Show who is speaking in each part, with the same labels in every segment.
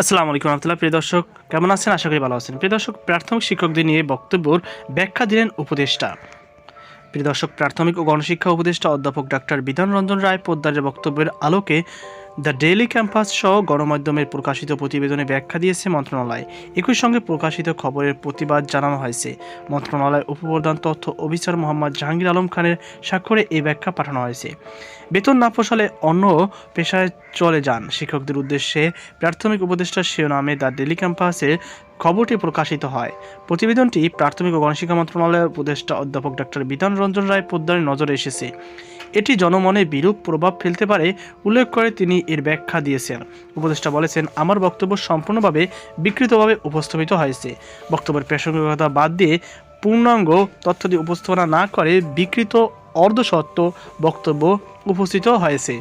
Speaker 1: আসসালামু আলাইকুম রহমতুল্লাহ। প্রিয় দর্শক, কেমন আছেন? আশা করি ভালো আছেন। প্রিয় দর্শক, প্রাথমিক শিক্ষকদের নিয়ে বক্তব্যর ব্যাখ্যা দিলেন উপদেষ্টা। প্রিয় দর্শক, প্রাথমিক ও গণশিক্ষা উপদেষ্টা অধ্যাপক ডাক্তার বিধান রঞ্জন রায় পোদ্দারের বক্তব্যের আলোকে দ্য ডেইলি ক্যাম্পাস সহ গণমাধ্যমের প্রকাশিত প্রতিবেদনে ব্যাখ্যা দিয়েছে মন্ত্রণালয়। একই সঙ্গে প্রকাশিত খবরের প্রতিবাদ জানানো হয়েছে। মন্ত্রণালয় উপপ্রধান তথ্য অফিসার মোহাম্মদ জাহাঙ্গীর আলম খানের স্বাক্ষরে এই ব্যাখ্যা পাঠানো হয়েছে। বেতন না পোষালে অন্য পেশায় চলে যান। শিক্ষকদের উদ্দেশ্যে প্রাথমিক উপদেষ্টার শিরোনামে দ্য ডেলি ক্যাম্পাসে খবরটি প্রকাশিত হয়। প্রতিবেদনটি প্রাথমিক ও গণশিক্ষা মন্ত্রণালয়ের উপদেষ্টা অধ্যাপক ডাক্তার বিধান রঞ্জন রায় পোদ্দারের নজরে এসেছে। এটি জনমনে বিরূপ প্রভাব ফেলতে পারে, উল্লেখ করে তিনি এর ব্যাখ্যা দিয়েছেন। উপদেষ্টা বলেছেন, আমার বক্তব্য সম্পূর্ণভাবে বিকৃতভাবে উপস্থাপিত হয়েছে। বক্তব্যের প্রাসঙ্গিকতা বাদ দিয়ে পূর্ণাঙ্গ তথ্য দিয়ে উপস্থাপনা না করে বিকৃত অর্ধসত্য বক্তব্য উপস্থিত হয়েছে।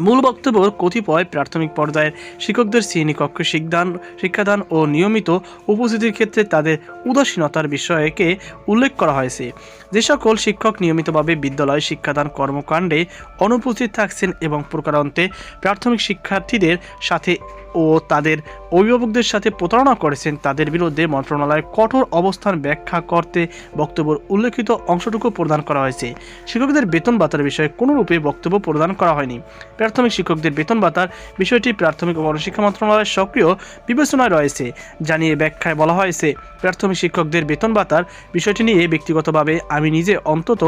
Speaker 1: মূল বক্তব্য কতিপয় প্রাথমিক পর্যায়ের শিক্ষকদের শ্রেণীকক্ষে শিক্ষদান শিক্ষাদান ও নিয়মিত উপস্থিতির ক্ষেত্রে তাদের উদাসীনতার বিষয়কে উল্লেখ করা হয়েছে। যে সকল শিক্ষক নিয়মিতভাবে বিদ্যালয় শিক্ষাদান কর্মকাণ্ডে অনুপস্থিত থাকছেন এবং প্রকারান্তে প্রাথমিক শিক্ষার্থীদের সাথে ও তাদের অভিভাবকদের সাথে প্রতারণা করেছেন, তাদের বিরুদ্ধে মন্ত্রণালয় কঠোর অবস্থান ব্যাখ্যা করতে বক্তব্যের উল্লেখিত অংশটুকু প্রদান করা হয়েছে। শিক্ষকদের বেতন ভাতার বিষয়ে কোনোরূপে বক্তব্য প্রদান করা হয়নি। প্রাথমিক শিক্ষকদের বেতন ভাতার বিষয়টি প্রাথমিক ও গণশিক্ষা মন্ত্রণালয়ের সক্রিয় বিবেচনায় রয়েছে। জানিয়ে ব্যাখ্যায় বলা হয়েছে, প্রাথমিক শিক্ষকদের বেতন ভাতার বিষয়টি নিয়ে ব্যক্তিগতভাবে আমি নিজে অন্তত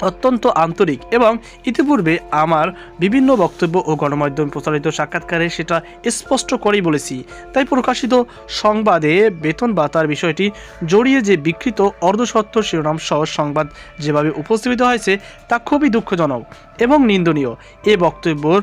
Speaker 1: অত্যন্ত আন্তরিক এবং ইতিপূর্বে আমার বিভিন্ন বক্তব্য ও গণমাধ্যম প্রচারিত সাক্ষাৎকারে সেটা স্পষ্ট করেই বলেছি। তাই প্রকাশিত সংবাদে বেতন বাতার বিষয়টি জড়িয়ে যে বিকৃত অর্ধসত্ত্ব শিরোনাম সহ সংবাদ যেভাবে উপস্থাপিত হয়েছে, তা খুবই দুঃখজনক এবং নিন্দনীয়। এ বক্তব্যর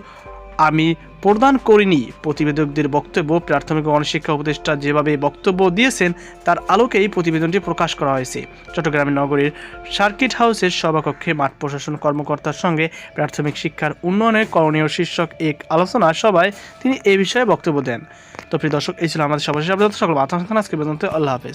Speaker 1: আমি প্রদান করিনি। প্রতিবেদকদের বক্তব্য, প্রাথমিক গণশিক্ষা উপদেষ্টা যেভাবে বক্তব্য দিয়েছেন, তার আলোকেই প্রতিবেদনটি প্রকাশ করা হয়েছে। চট্টগ্রামের নগরীর সার্কিট হাউসের সভাকক্ষে মাঠ প্রশাসন কর্মকর্তার সঙ্গে প্রাথমিক শিক্ষার উন্নয়নের করণীয় শীর্ষক এক আলোচনা সভায় তিনি এ বিষয়ে বক্তব্য দেন। তো প্রিয় দর্শক, এই ছিল আমাদের সবার শেষ আপডেট। সকল বাতাস আজকে পর্যন্ত আল্লাহ হাফেজ।